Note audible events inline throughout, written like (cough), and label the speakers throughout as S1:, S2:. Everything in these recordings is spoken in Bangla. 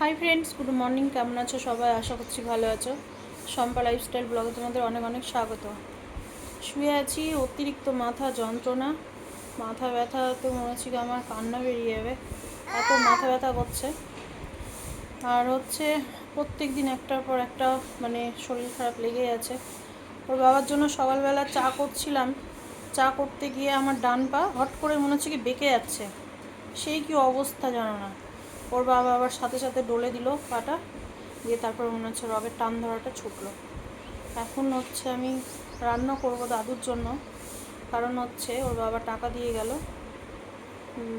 S1: হাই ফ্রেন্ডস গুড মর্নিং কেমন আছো সবাই? আশা করছি ভালো আছো। শম্পা লাইফস্টাইল ব্লগে তোমাদের অনেক অনেক স্বাগত। শুয়ে আছি, অতিরিক্ত মাথা যন্ত্রণা, মাথা ব্যথা তো মনে হচ্ছে আমার কান্না বেরিয়ে যাবে। এত মাথা ব্যথা করছে। আর হচ্ছে প্রত্যেক দিন একটার পর একটা মানে শরীর খারাপ লেগেই আছে। ওর বাবার জন্য সকালবেলা চা করছিলাম। চা করতে গিয়ে আমার ডান পা হট করে মনে হচ্ছে কি বেঁকে যাচ্ছে। সেই কি অবস্থা জানো না। ওর বাবা আবার সাথে সাথে ডলে দিল পাটা, দিয়ে তারপর মনে হচ্ছে রবের টান ধরাটা ছুটলো। এখন হচ্ছে আমি রান্না করব দাদুর জন্য, কারণ হচ্ছে ওর বাবা টাকা দিয়ে গেল।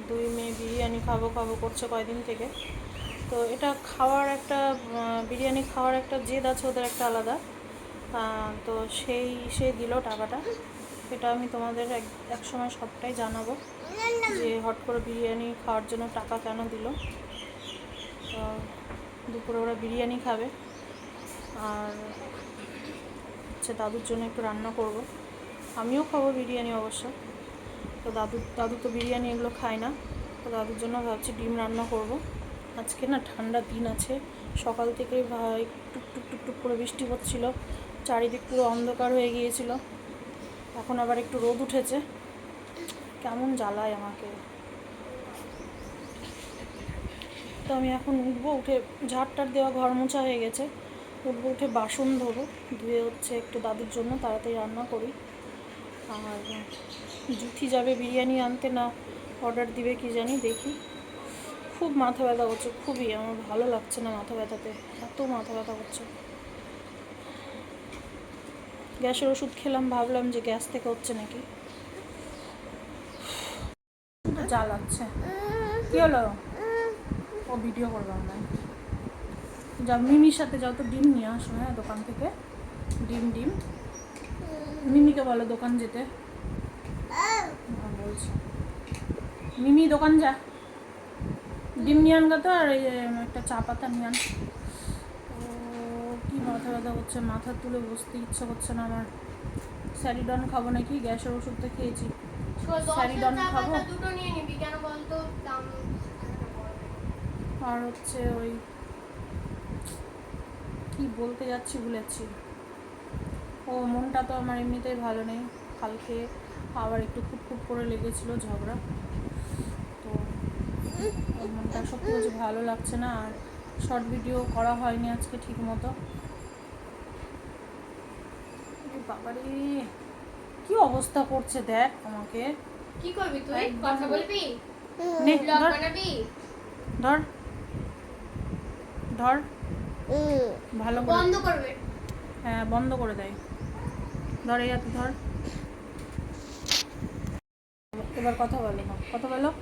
S1: দুই মেয়ে বিরিয়ানি খাব খাব করছে কয়দিন থেকে। তো এটা খাওয়ার একটা বিরিয়ানি খাওয়ার একটা জেদ আছে, ওদের একটা আলাদা। তো সেই, সে দিল টাকাটা। এটা আমি তোমাদের এক সময় সবটাই জানাব যে হট করে বিরিয়ানি খাওয়ার জন্য টাকা কেন দিল। দুপুরে ওরা বিরিয়ানি খাবে আর হচ্ছে দাদুর জন্য একটু রান্না করব। আমিও খাব বিরিয়ানি অবশ্য। তো দাদু দাদু তো বিরিয়ানি এগুলো খায় না। তো দাদুর জন্য ভাবছি ডিম রান্না করব। আজকে না ঠান্ডা দিন আছে। সকাল থেকে ভাই টুক টুক টুক টুক করে বৃষ্টি হচ্ছিল। চারিদিক পুরো অন্ধকার হয়ে গিয়েছিল। এখন আবার একটু রোদ উঠেছে। কেমন জ্বালায় আমাকে। তো আমি এখন উঠবো, উঠে ঝাড়টার দেওয়া ঘর মোছা হয়ে গেছে। উঠবো, উঠে বাসন ধোবো, ধুয়ে হচ্ছে একটু দাদুর জন্য তাড়াতাড়ি রান্না করি। আর জুথি যাবে বিরিয়ানি আনতে না অর্ডার দিবে কি জানি, দেখি। খুব মাথা ব্যথা করছে, খুবই, আমার ভালো লাগছে না মাথা ব্যথাতে, এত মাথা ব্যথা করছে। গ্যাসের ওষুধ খেলাম, ভাবলাম যে গ্যাস থেকে হচ্ছে নাকি। লাগছে কি হলো? ও ভিডিও করলাম না যা মিমির সাথে যাও তো ডিম নিয়ে আসো হ্যাঁ দোকান থেকে। ডিম ডিম। মিমিকে বলো দোকান যেতে। হ্যাঁ, বলছি। মিমি দোকান যা। ডিম নিয়ে আনগা তো আর এই একটা চা পাতা নিয়ে আন। ও কি মাথা ব্যথা করছে মাথা তুলে বসতে ইচ্ছা করছে না আমার। স্যারিডন খাব নাকি? গ্যাসের ওষুধটা খেয়েছি। স্যারিডন খাব?
S2: দুটো নিয়ে নিবি কেন বলতো? দাম
S1: আর হচ্ছে ওই কি বলতে যাচ্ছি ভুলেছি। ও মনটা তো আমার এমনিতেই ভালো নেই। কালকে আবার একটু খুটখুট করে লেগেছিল ঝগড়া। তো মনটা সত্যি বলছি ভালো লাগছে না আর শর্ট ভিডিও করা হয়নি আজকে ঠিক মতো বাবারে কি অবস্থা করছে দেখ আমাকে।
S2: কি করবি তুই? কথা বলবি?
S1: ধর। ধর। ভালো করে।
S2: বন্ধ করবে।
S1: হ্যাঁ বন্ধ করে দেয়। ধর এই হাতে ধর। এবার কথা বলো না কথা বলো।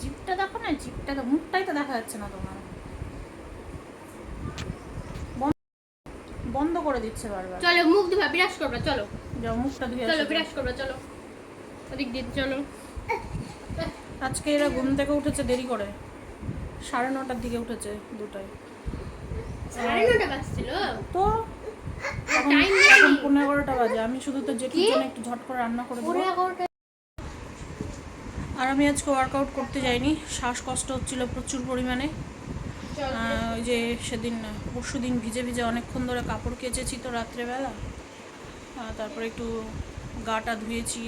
S1: জিভটা দেখো না জিভটা তো মুখটাই তো দেখা যাচ্ছে না তোমার। বন্ধ- করে দিচ্ছে বারবার।
S2: চলো মুখ ধোয়া বিরাজ করবে চলো।
S1: যাও মুখটা ধুয়ে
S2: চলো বিরাজ করবে চলো। ওদিক দিয়ে চলো।
S1: আজকে এরা ঘুম থেকে উঠেছে দেরি করে। সাড়ে নটার দিকে উঠেছে দুটায়। তো এখন পনেরো এগারোটা বাজে। আমি শুধু তো জেঠির? জন্য একটু ঝট করে রান্না করে দেবো। আর আমি আজকে ওয়ার্কআউট করতে যাইনি। শ্বাসকষ্ট হচ্ছিল প্রচুর পরিমাণে। ওই যে সেদিন পরশু দিন ভিজে ভিজে অনেকক্ষণ ধরে কাপড় কেচেছি তো রাত্রেবেলা। তারপরে একটু গাটা ধুয়েছি।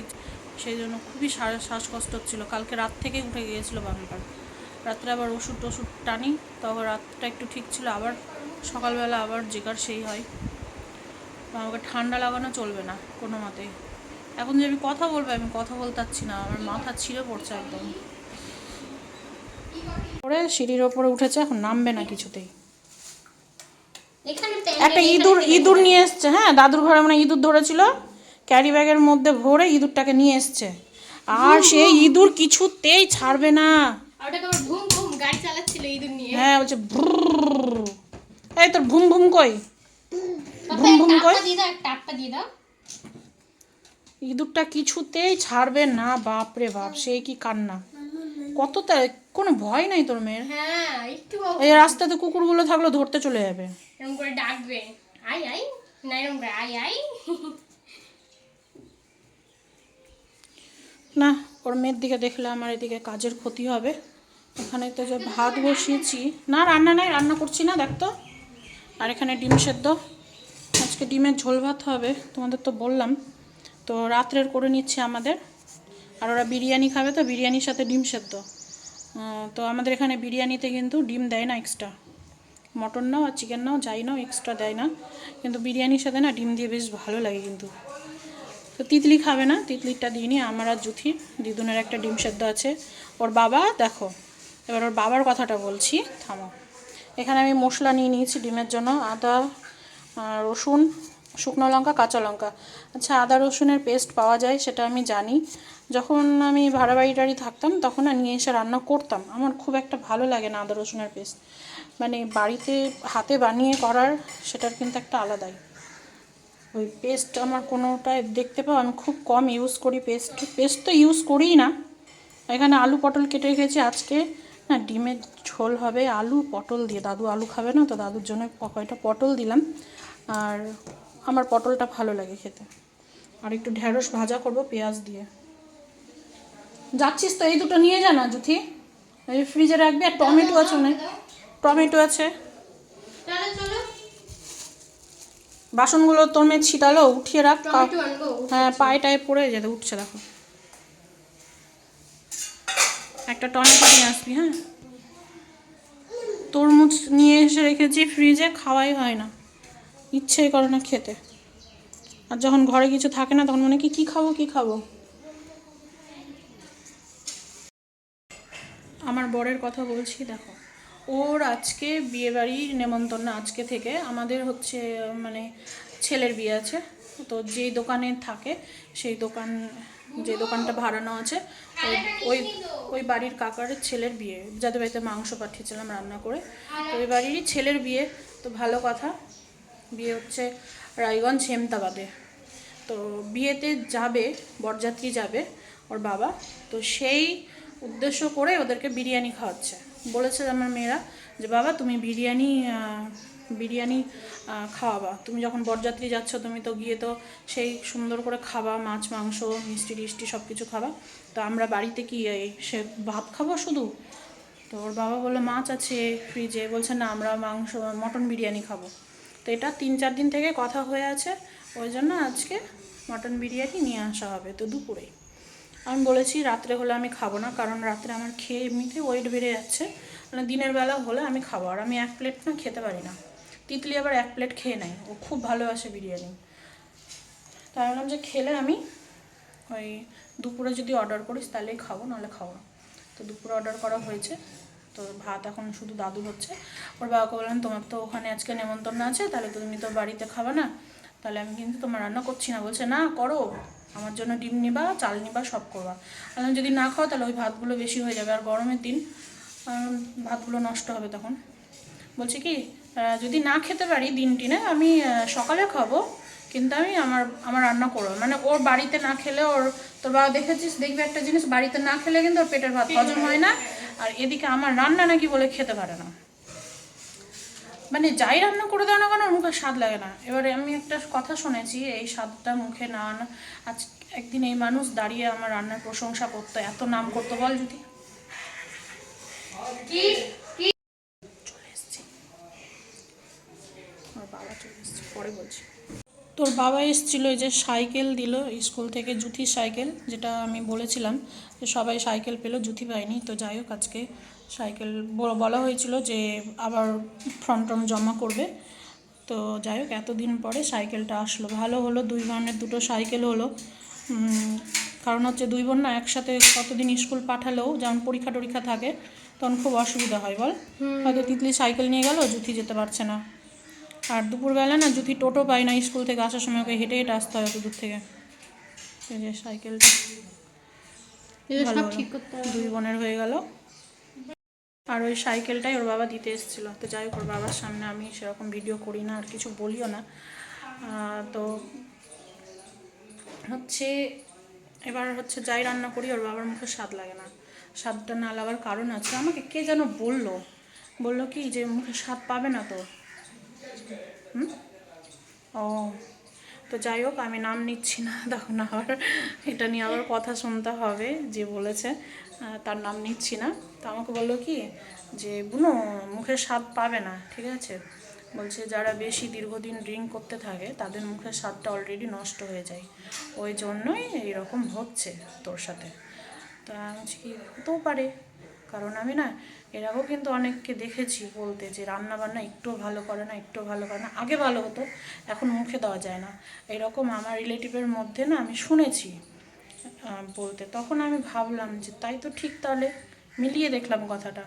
S1: সেই জন্য খুবই শ্বাসকষ্ট হচ্ছিল কালকে রাত থেকে উঠে গিয়েছিল বাম্পার। রাত্রে আবার ওষুধ টষুধ টানি তখন রাতটা একটু ঠিক ছিল। আবার সকালবেলা আবার জেকার সেই হয়। আমাকে ঠান্ডা লাগানো চলবে না কোনো মতেই। এখন যে আমি কথা বলব আমি কথা বলতে পারছি না। আমার মাথা ছিঁড়ে পড়ছে একদম। পরে সিঁড়ির ওপরে উঠেছে এখন নামবে না কিছুতেই।
S2: এখানে
S1: একটা ইঁদুর ইঁদুর নিয়ে এসছে। হ্যাঁ দাদুর ঘরে মানে ইঁদুর ধরেছিল। ক্যারি ব্যাগের মধ্যে ভরে ইঁদুরটাকে নিয়ে এসছে। আর সেই ইঁদুর কিছুতেই ছাড়বে না। হ্যাঁ বলছে এই তোর ভুম ভুম কই? ভুম ভুম কই? ইঁদুরটা কিছুতেই ছাড়বে না বাপ রে বাপ সেই কি কান্না। কত কোনো ভয় নাই তোর মেয়ের?
S2: হ্যাঁ
S1: এই রাস্তাতে কুকুরগুলো থাকলে ধরতে চলে যাবে।
S2: এরকম করে ডাকবে। আই আই না এরকম করে আই আই।
S1: না ওর মেয়ের দিকে দেখলে আমার এদিকে কাজের ক্ষতি হবে। এখানে তো যে ভাত বসিয়েছি। না, রান্না নাই, রান্না করছি না, দেখ তো। আর এখানে ডিম সেদ্ধ। আজকে ডিমের ঝোল ভাত হবে, তোমাদের তো বললাম। তো রাত্রের করে নিচ্ছে আমাদের। আর ওরা বিরিয়ানি খাবে তো, বিরিয়ানির সাথে ডিম সেদ্ধ। তো আমাদের এখানে বিরিয়ানিতে কিন্তু ডিম দেয় না এক্সট্রা মটন নাও আর চিকেন নাও, যাই নাও এক্সট্রা দেয় না। কিন্তু বিরিয়ানির সাথে না ডিম দিয়ে বেশ ভালো লাগে কিন্তু। তো তিতলি খাবে না, তিতলিটা দিইনি আমার আর জুথি, দিদুনের একটা ডিম সেদ্ধ আছে। ওর বাবা, দেখো, এবার ওর বাবার কথাটা বলছি, থামো। এখানে আমি মশলা নিয়ে নিয়েছি ডিমের জন্য, আদা রসুন, শুকনো লঙ্কা, কাঁচা লঙ্কা। আচ্ছা আদা রসুনের পেস্ট পাওয়া যায়, সেটা আমি জানি। যখন আমি ভাড়া বাড়ি টাড়ি থাকতাম, তখন নিয়ে এসে রান্না করতাম। আমার খুব একটা ভালো লাগে না আদা রসুনের পেস্ট। মানে বাড়িতে হাতে বানিয়ে করার, সেটার কিন্তু একটা আলাদাই। ওই পেস্ট আমার কোনোটায় দেখতে পাও, আমি খুব কম ইউজ করি পেস্ট পেস্ট তো ইউজ করিই না। এখানে আলু পটল কেটে রেখেছি আজকে। না, ডিমের ঝোল হবে আলু পটল দিয়ে। দাদু আলু খাবে না, তো দাদুর জন্য কয়টা পটল দিলাম। আর আমার পটলটা ভালো লাগে খেতে। আর একটু ঢ্যাঁড়স ভাজা করব পেঁয়াজ দিয়ে। যাচ্ছিস তো এই দুটো নিয়ে যা না, জুথি। ফ্রিজে রাখবি, আর টমেটো আছে না টমেটো আছে
S2: চলো চলো
S1: বাসনগুলো তোর মেয়ে ছিটালো উঠিয়ে রাখ হ্যাঁ পায়ে টায়ে পড়ে যেতে উঠছে দেখো। একটা টমেটো নিয়ে আসবি হ্যাঁ? তরমুজ নিয়ে এসে রেখেছি ফ্রিজে খাওয়াই হয় না। ইচ্ছেই করে না খেতে। আর যখন ঘরে কিছু থাকে না তখন মনে কি কী খাব কী খাব? আমার বরের কথা বলছি দেখো। ওর আজকে বিয়ে বিয়েবাড়ির নেমন্তন্ন, আজকে থেকে আমাদের হচ্ছে মানে ছেলের বিয়ে আছে। তো যেই দোকানে থাকে, সেই দোকান, যে দোকানটা ভাড়ানো আছে, ওই ওই ওই বাড়ির কাকার ছেলের বিয়ে। যাদের বাড়িতে মাংস পাঠিয়েছিলাম রান্না করে। তো ওই বাড়িরই ছেলের বিয়ে। তো ভালো কথা। বিয়ে হচ্ছে রায়গঞ্জ হেমতাবাদে। তো বিয়েতে যাবে, বরযাত্রী যাবে ওর বাবা। তো সেই উদ্দেশ্য করে ওদেরকে বিরিয়ানি খাওয়াচ্ছে। বলেছে আমার মেয়েরা যে, বাবা, তুমি বিরিয়ানি বিরিয়ানি খাওয়াবা। তুমি যখন বরযাত্রী যাচ্ছ, তুমি তো গিয়ে তো সেই সুন্দর করে খাবা, মাছ, মাংস, মিষ্টি টিষ্টি সব কিছু খাবা। তো আমরা বাড়িতে কি সে ভাত খাব শুধু? তো ওর বাবা বলল, মাছ আছে ফ্রিজে বলছে, না, আমরা মাংস, মটন বিরিয়ানি খাব। তো এটা তিন, চার দিন থেকে কথা হয়ে আছে। ওই জন্য আজকে মটন বিরিয়ানি নিয়ে আসা হবে তো দুপুরে আমি বলেছি রাত্রে হলে আমি খাব না, কারণ রাত্রে আমার খেয়ে এমনিতে ওয়েট বেড়ে যাচ্ছে। মানে দিনের বেলা হলে আমি খাব, আর আমি এক প্লেট না খেতে পারি না। তিতলি আবার এক প্লেট খেয়ে নেয়, ও খুব ভালোবাসে বিরিয়ানি। তাই বললাম যে খেলে আমি ওই দুপুরে যদি অর্ডার করিস তাহলেই খাব, নাহলে খাব না। তো দুপুরে অর্ডার করা হয়েছে, তো ভাত এখন শুধু দাদু হচ্ছে। ওর বাবাকে বললাম, তোমার তো ওখানে আজকে নেমন্তন্ন আছে, তাহলে তুমি তো বাড়িতে খাবে না। তাহলে আমি কিন্তু তোমার রান্না করছি না। বলছে, না, করো। আমার জন্য ডিম নিবা চাল নিবা সব করবা। বললাম যদি না খাও তাহলে ওই ভাতগুলো বেশি হয়ে যাবে। আর গরমের দিন ভাতগুলো নষ্ট হবে তখন। বলছি কি যদি না খেতে পারি দিন টিনে আমি সকালে খাব কিন্তু আমি আমার আমার রান্না করব। মানে ওর বাড়িতে না খেলে ওর তোর বাবা দেখেছিস? দেখবি একটা জিনিস বাড়িতে না খেলে কিন্তু ওর পেটের ভাত হজম হয় না। আর এদিকে আমার রান্না নাকি বলে খেতে পারে না। মানে যাই রান্না করে দাও না কেন মুখে স্বাদ লাগে না। এবারে আমি একটা কথা শুনেছি এই স্বাদটা মুখে না আনা আজ একদিন এই মানুষ দাঁড়িয়ে আমার রান্নার প্রশংসা করতো এত নাম করতো বল যদি।
S2: কি? কি?
S1: চলে এসছে। আমার বাবা চলে এসছে পরে বলছি। তোর বাবা এসেছিল এই যে সাইকেল দিল স্কুল থেকে জুথি সাইকেল যেটা আমি বলেছিলাম যে সবাই সাইকেল পেল জুথি পায়নি। তো যাই হোক আজকে সাইকেল বলা হয়েছিল যে আবার ফর্ম টর্ম জমা করবে। তো যাই হোক এতদিন পরে সাইকেলটা আসলো। ভালো হলো দুই বোনের দুটো সাইকেল হলো। কারণ হচ্ছে দুই বোন না একসাথে কতদিন স্কুল পাঠালেও যেমন পরীক্ষা টরীক্ষা থাকে তখন খুব অসুবিধা হয় বল? হয়তো তিতলি সাইকেল নিয়ে গেল জুথি যেতে পারছে না। আর দুপুরবেলা না যদি টোটো পাই না স্কুল থেকে আসার সময় ওকে হেঁটে হেঁটে আসতে হয় অত দূর থেকে। এই যে সাইকেলটা। দুই বোনের হয়ে গেল। আর ওই সাইকেলটাই ওর বাবা দিতে এসেছিল। তো যাই হোক ওর বাবার সামনে আমি সেরকম ভিডিও করি না আর কিছু বলিও না। তো হচ্ছে এবার হচ্ছে যাই রান্না করি ওর বাবার মুখে স্বাদ লাগে না। স্বাদটা না লাগার কারণ আছে। আমাকে কে যেন বলল? বলল কি যে মুখে স্বাদ পাবে না তো। হুম? ও, তো যাই হোক, আমি নাম নিচ্ছি না। (laughs) তখন আবার এটা নিয়ে আবার কথা শুনতে হবে যে বলেছে তার নাম নিচ্ছি না। তো আমাকে বলল কি, যে বুনো, মুখের স্বাদ পাবে না, ঠিক আছে? বলছে, যারা বেশি দীর্ঘদিন ড্রিঙ্ক করতে থাকে, তাদের মুখের স্বাদটা অলরেডি নষ্ট হয়ে যায়। ওই জন্যই এইরকম হচ্ছে তোর সাথে। তা আমি কি, হতেও পারে। কারণ আমি না এর আগেও কিন্তু অনেককে দেখেছি বলতে যে রান্না বান্না একটু ভালো করে না, একটু ভালো করে না, আগে ভালো হতো, এখন মুখে দেওয়া যায় না। এরকম আমার রিলেটিভের মধ্যে না আমি শুনেছি বলতে। তখন আমি ভাবলাম যে তাই তো ঠিক তাহলে, মিলিয়ে দেখলাম কথাটা।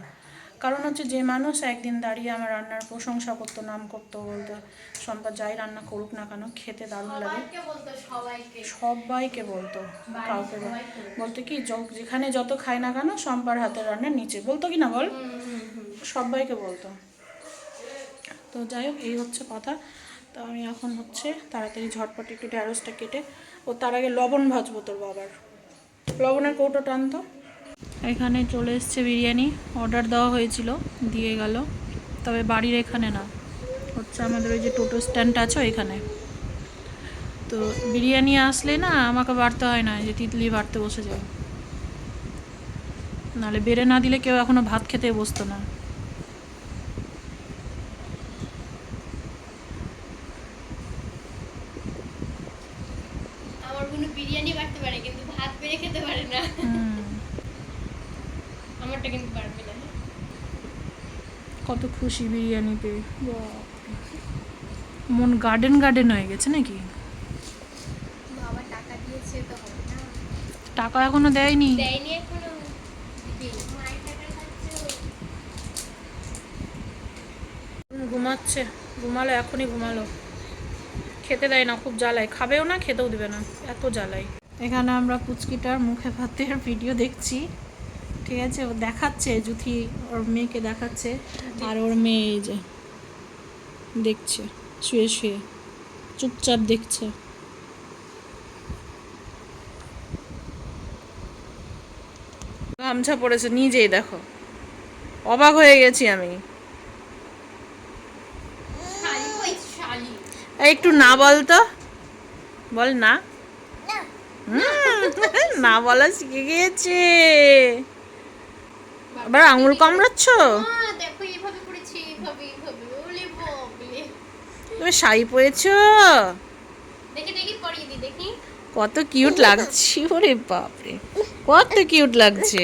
S1: কারণ হচ্ছে যে মানুষ একদিন দাঁড়িয়ে আমার রান্নার প্রশংসা করতো নাম করতো বলতো সম্পদ যাই রান্না করুক না কেন খেতে দারুণ লাগে।
S2: সবাইকে বলতো সবাইকে।
S1: সবাইকে বলতো কাউকে বলতো কি যেখানে যত খায় না কেন সম্পার হাতের রান্নার নিচে। বলতো কি না বল। সবাইকে বলতো। তো যাই হোক এই হচ্ছে কথা। তো আমি এখন হচ্ছে তাড়াতাড়ি ঝটপট একটু ঢ্যাঁড়সটা কেটে ও তার আগে লবণ ভাজবো তোর বাবার। লবণের কৌটো টানতো। এখানে চলে এসছে বিরিয়ানি। অর্ডার দেওয়া হয়েছিল, দিয়ে গেল। তবে বাড়ির এখানে না। হচ্ছে আমাদের ওই যে টোটো স্ট্যান্ড আছে এখানে তো বিরিয়ানি আসলে না, আমাকে বাড়তে হয় না, যে তিতলি বাড়তে বসে যায়। নাহলে বেড়ে না দিলে কেউ এখনও ভাত খেতে বসতো না
S2: আমার কোনো বিরিয়ানি বাড়তে পারে কিন্তু ভাত বেড়ে খেতে পারে না
S1: হুম,
S2: আমারটা কিন্তু পারবে না
S1: কত খুশি বিরিয়ানি পেয়ে মন গার্ডেন গার্ডেন হয়ে গেছে নাকি?
S2: টাকা
S1: এখনও দেয়নি? ঘুমাচ্ছে ঘুমালো এখনই ঘুমালো। খেতে দেয় না খুব জ্বালায়। খাবেও না খেতেও দিবে না। এত জ্বালায়। এখানে আমরা পুচকিটার মুখে ভাতের ভিডিও দেখছি। ঠিক আছে ও দেখাচ্ছে জুথি ওর মেয়েকে দেখাচ্ছে। আর ওর মেয়ে এই যে দেখছে শুয়ে শুয়ে চুপচাপ দেখছে। গামছা পড়েছে নিজেই দেখো। অবাক হয়ে গেছি আমি। একটু না বল তো। বল না। হুম, না বলা শিখে গিয়েছে। আবার আঙুল কামড়াচ্ছ?
S2: মা দেখো এইভাবে করেছি এইভাবে এইভাবে। ওলে বাবলে
S1: তুমি শাড়ি পরেছ?
S2: দেখি দেখি পরিয়ে দি দেখি।
S1: কত কিউট লাগছে ওরে বাপরে। কত কিউট লাগছে।